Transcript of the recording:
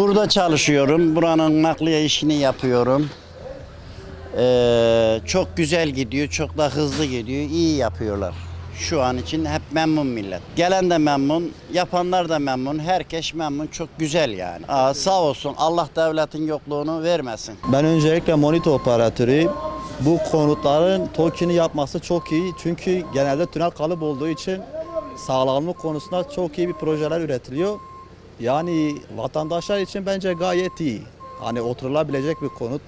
Burada çalışıyorum. Buranın nakliye işini yapıyorum. Ee, çok güzel gidiyor, çok da hızlı gidiyor. İyi yapıyorlar. Şu an için hep memnun millet. Gelen de memnun, yapanlar da memnun. Herkes memnun. Çok güzel yani. Aa, sağ olsun. Allah devletin yokluğunu vermesin. Ben öncelikle monito operatörüyüm. Bu konutların TOKİ'ni yapması çok iyi. Çünkü genelde tünel kalıp olduğu için sağlamlık konusunda çok iyi bir projeler üretiliyor. Yani vatandaşlar için bence gayet iyi. Hani oturulabilecek bir konut.